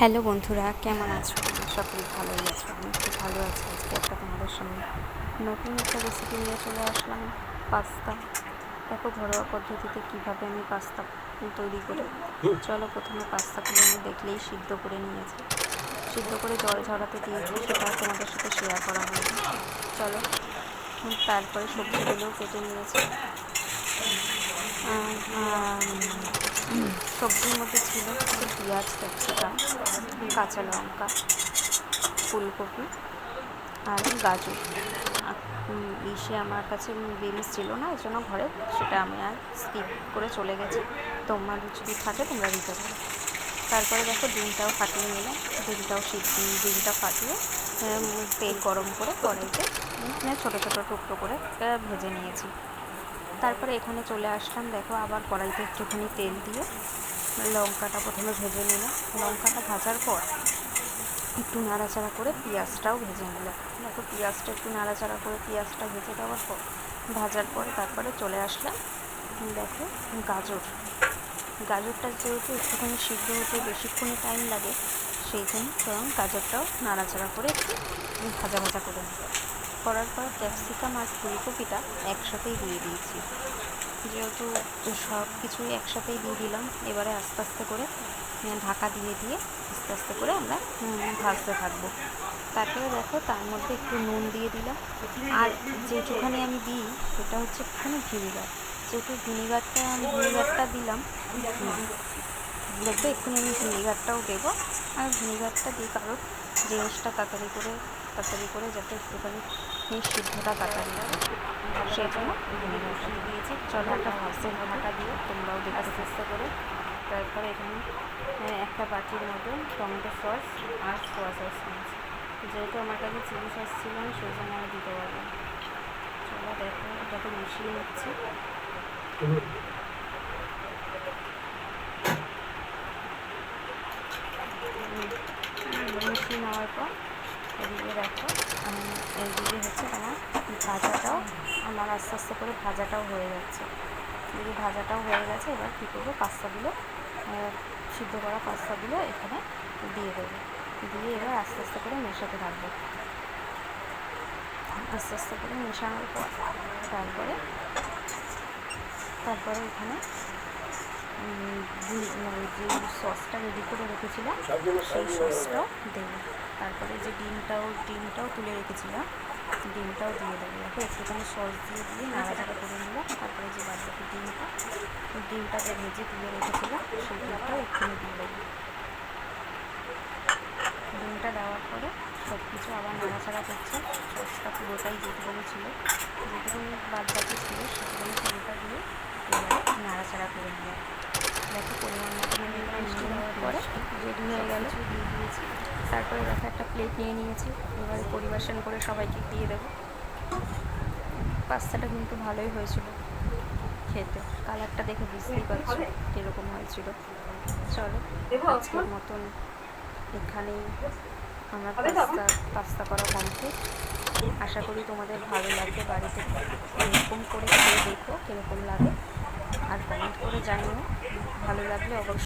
Hello বন্ধুরা, কেমন আছো? সকলে ভালোই আছো। আমি খুব ভালো আছি। আজকে একটা তোমাদের সামনে নতুন একটা রেসিপি নিয়ে চলে আসলাম পাস্তা দেখো ঘরোয়া পদ্ধতিতে কীভাবে আমি পাস্তা তৈরি করি। চলো প্রথমে পাস্তাগুলো আমি দেখলেই সিদ্ধ করে নিয়েছি। সিদ্ধ করে জল ঝরাতে দিয়েছি, সেটা তোমাদের সাথে শেয়ার করা হয়নি চলো তারপরে সবজিগুলোও কেটে নিয়েছি। সবজির মধ্যে ছিল পেঁয়াজ, ক্যাপসিকাম, কাঁচা লঙ্কা, ফুলকপি আর গাজর। ইসে আমার কাছে বিনস ছিল না, এই জন্য ঘরে সেটা আমি আর স্কিপ করে চলে গেছি। তোমার যদি থাকে, তোমরা দিতে পারো। তারপরে দেখো ডিমটাও ফাটিয়ে নিলাম। ডিমটাও সিদ্ধ, ডিমটা ফাটিয়ে তেল গরম করে কড়াইতে ছোটো ছোটো টুকরো করে ভেজে নিয়েছি। তারপরে এখানে চলে আসলাম। দেখো আবার কড়াইতে একটুখানি তেল দিয়ে লঙ্কাটা প্রথমে ভেজে নিলাম। লঙ্কাটা ভাজার পর একটু নাড়াচাড়া করে পেঁয়াজটাও ভেজে নিলাম। দেখো পেঁয়াজটা একটু নাড়াচাড়া করে পেঁয়াজটা ভেজে দেওয়ার পর ভাজার পর তারপরে চলে আসলাম। দেখো গাজর। গাজরটা যেহেতু একটুখানি সিদ্ধ হতে বেশিক্ষণ টাইম লাগে, সেই জন্য গাজরটাও নাড়াচাড়া করে একটু ভাজা ভাজা করে নিলাম করার পর ক্যাপসিকাম আর ফুলকপিটা একসাথেই দিয়ে দিয়েছি। যেহেতু সব কিছুই একসাথেই দিয়ে দিলাম, এবারে আস্তে আস্তে করে ঢাকা দিয়ে দিয়ে আস্তে আস্তে করে আমরা ভাজতে থাকব। তারপরে দেখো, তার মধ্যে একটু নুন দিয়ে দিলাম। আর যেটুখানি আমি দিই, সেটা হচ্ছে একটুখানি ভিনিগার। যেহেতু ভিনিগারটা আমি ভিনিগারটা দিলাম, দেখবে এক্ষুনি আমি ভিনিগারটাও দেবো। আর ভিনিগারটা দিই কারণ জিনিসটা তাড়াতাড়ি করে তাড়াতাড়ি করে যাতে একটুখানি এই সিদ্ধটা হয় সেই জন্য ভিনিগারটা দিয়েছি। চলো একটা ভাজতে ঢাকা দিয়ে তোমরাও দেখে আস্তে আস্তে করে। তারপরে এখানে একটা বাটির মতো টমেটো সস আর সোয়া সস নিয়েছি। যেহেতু আমার কাছে চিলি সস ছিল না সেই জন্য আমি দিতে পারব চলো দেখো এটাকে মিশিয়ে নিচ্ছি। মিশিয়ে নেওয়ার পর এদিকে দেখো আমি এইদিকে হচ্ছে আমার ভাজাটাও আমার আস্তে আস্তে করে ভাজাটাও হয়ে যাচ্ছে। এদিকে ভাজাটাও হয়ে গেছে, এবার কী করব? পাস্তাগুলো সিদ্ধ করা পাস্তাগুলো এখানে দিয়ে দেবো। দিয়ে এবার আস্তে আস্তে করে মেশাতে থাকব। আস্তে আস্তে করে মেশানোর পর তারপরে তারপরে এখানে যে সসটা রেডি করে রেখেছিলাম সেই সসটাও দেবো। তারপরে যে ডিমটাও ডিমটাও তুলে রেখেছিলাম ডিমটাও দিয়ে দেবো। দেখো একটুখানি সস দিয়ে দিয়ে নাড়াচাড়া করে নিলাম। তারপরে যে বাদ বাকি ডিমটা ডিমটা যে ভেজে তুলে রেখেছিলাম সেই ডিমটাও এক্ষুনি দিয়ে দেবো। ডিমটা দেওয়ার পরে সব কিছু আবার নাড়াচাড়া করছে। সসটা পুরোটাই যেটুকুনি ছিল যেটুকুনি বাদ বাকি ছিল সেটুকুনি পুরোটা দিয়ে এবারে নাড়াচাড়া করে নিলাম। দেখো পরিমাণ মতো মিষ্টি পরে রেডি হয়ে গেল। তারপরে দেখো একটা প্লেট নিয়ে নিয়েছি। এবারে পরিবেশন করে সবাইকে দিয়ে দেবো। পাস্তাটা কিন্তু ভালোই হয়েছিল খেতে। কালারটা দেখে বুঝতেই পারছ কীরকম হয়েছিল। চলো আজকের মতন এখানেই আমার পাস্তা পাস্তা করা কমপ্লিট আশা করি তোমাদের ভালো লাগবে বাড়িতে এরকম করে খেয়ে দেখো কীরকম লাগে। আর কমেন্ট করে জানিও। ভালো লাগলে অবশ্যই